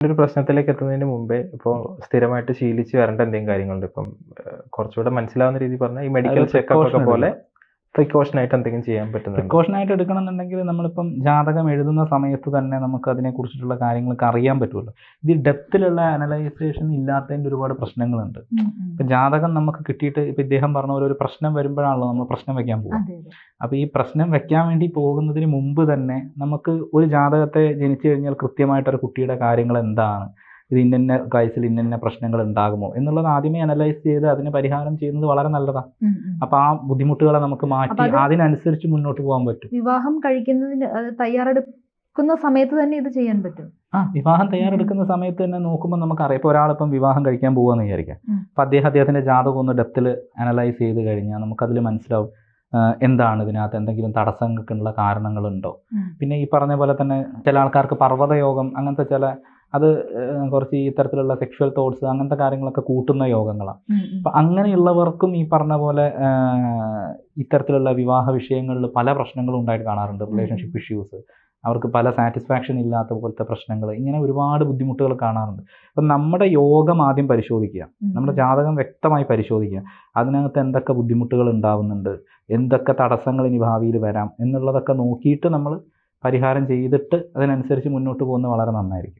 ഒരു പ്രശ്നത്തിലേക്ക് എത്തുന്നതിന് മുമ്പേ ഇപ്പോൾ സ്ഥിരമായിട്ട് ശീലിച്ച് വരേണ്ട എന്തെങ്കിലും കാര്യങ്ങളുണ്ട്. ഇപ്പം കുറച്ചുകൂടെ മനസ്സിലാവുന്ന രീതി പറഞ്ഞാൽ ഈ മെഡിക്കൽ ചെക്കപ്പ് ഒക്കെ പോലെ പ്രിക്കോഷൻ ആയിട്ട് എന്തെങ്കിലും ചെയ്യാൻ പറ്റും പ്രിക്കോഷൻ ആയിട്ട് എടുക്കണമെന്നുണ്ടെങ്കിൽ നമ്മളിപ്പം ജാതകം എഴുതുന്ന സമയത്ത് തന്നെ നമുക്ക് അതിനെ കുറിച്ചിട്ടുള്ള കാര്യങ്ങളൊക്കെ അറിയാൻ പറ്റുമല്ലോ. ഇത് ഡെപ്തിലുള്ള അനലൈസേഷൻ ഇല്ലാത്തതിന്റെ ഒരുപാട് പ്രശ്നങ്ങളുണ്ട്. ഇപ്പം ജാതകം നമുക്ക് കിട്ടിയിട്ട് ഇപ്പൊ ഇദ്ദേഹം പറഞ്ഞ പോലെ ഒരു പ്രശ്നം വരുമ്പോഴാണല്ലോ നമ്മൾ പ്രശ്നം വെക്കാൻ പോകുന്നത് അതെ അതെ. അപ്പോൾ ഈ പ്രശ്നം വെക്കാൻ വേണ്ടി പോകുന്നതിന് മുമ്പ് തന്നെ നമുക്ക് ഒരു ജാതകത്തെ ജനിച്ചു കഴിഞ്ഞാൽ കൃത്യമായിട്ട് ഒരു കുട്ടിയുടെ കാര്യങ്ങൾ എന്താണ്? ഇത് ഇന്ന കേസിൽ ഇന്ന പ്രശ്നങ്ങൾ ഉണ്ടാകുമോ എന്നുള്ളത് ആദ്യമേ അനലൈസ് ചെയ്ത് അതിന് പരിഹാരം ചെയ്യുന്നത് വളരെ നല്ലതാണ്. അപ്പോൾ ആ ബുദ്ധിമുട്ടുകളെ നമുക്ക് മാറ്റി അതിനനുസരിച്ച് മുന്നോട്ട് പോകാൻ പറ്റും വിവാഹം കഴിക്കുന്നതിന് തയ്യാറെടുക്കുന്ന സമയത്ത് തന്നെ ഇത് ചെയ്യാൻ പറ്റും ആ വിവാഹം തയ്യാറെടുക്കുന്ന സമയത്ത് തന്നെ നോക്കുമ്പോൾ നമുക്കറിയാം ഇപ്പോൾ ഒരാളിപ്പം വിവാഹം കഴിക്കാൻ പോകുമെന്ന് വിചാരിക്കാം. അപ്പം അദ്ദേഹം അദ്ദേഹത്തിന്റെ ജാതകം ഒന്ന് ഡെപ്തിൽ അനലൈസ് ചെയ്ത് കഴിഞ്ഞാൽ നമുക്കതിൽ മനസ്സിലാവും എന്താണ് ഇതിനകത്ത് എന്തെങ്കിലും തടസ്സങ്ങൾക്കുള്ള കാരണങ്ങളുണ്ടോ. പിന്നെ ഈ പറഞ്ഞ പോലെ തന്നെ ചില ആൾക്കാർക്ക് പർവതയോഗം അങ്ങനത്തെ ചില അത് കുറച്ച് ഈ തരത്തിലുള്ള സെക്ഷൽ തോട്ട്സ് അങ്ങനത്തെ കാര്യങ്ങളൊക്കെ കൂട്ടുന്ന യോഗങ്ങളാണ്. അപ്പം അങ്ങനെയുള്ളവർക്കും ഈ പറഞ്ഞ പോലെ ഇത്തരത്തിലുള്ള വിവാഹ വിഷയങ്ങളിൽ പല പ്രശ്നങ്ങളും ഉണ്ടായിട്ട് കാണാറുണ്ട്. റിലേഷൻഷിപ്പ് ഇഷ്യൂസ് അവർക്ക് പല സാറ്റിസ്ഫാക്ഷൻ ഇല്ലാത്ത പോലത്തെ പ്രശ്നങ്ങൾ ഇങ്ങനെ ഒരുപാട് ബുദ്ധിമുട്ടുകൾ കാണാറുണ്ട്. അപ്പം നമ്മുടെ യോഗം ആദ്യം പരിശോധിക്കുക. നമ്മുടെ ജാതകം വ്യക്തമായി പരിശോധിക്കുക. അതിനകത്ത് എന്തൊക്കെ ബുദ്ധിമുട്ടുകൾ ഉണ്ടാവുന്നുണ്ട് എന്തൊക്കെ തടസ്സങ്ങൾ ഇനി ഭാവിയിൽ വരാം എന്നുള്ളതൊക്കെ നോക്കിയിട്ട് നമ്മൾ പരിഹാരം ചെയ്തിട്ട് അതിനനുസരിച്ച് മുന്നോട്ട് പോകുന്നത് വളരെ നന്നായിരിക്കും.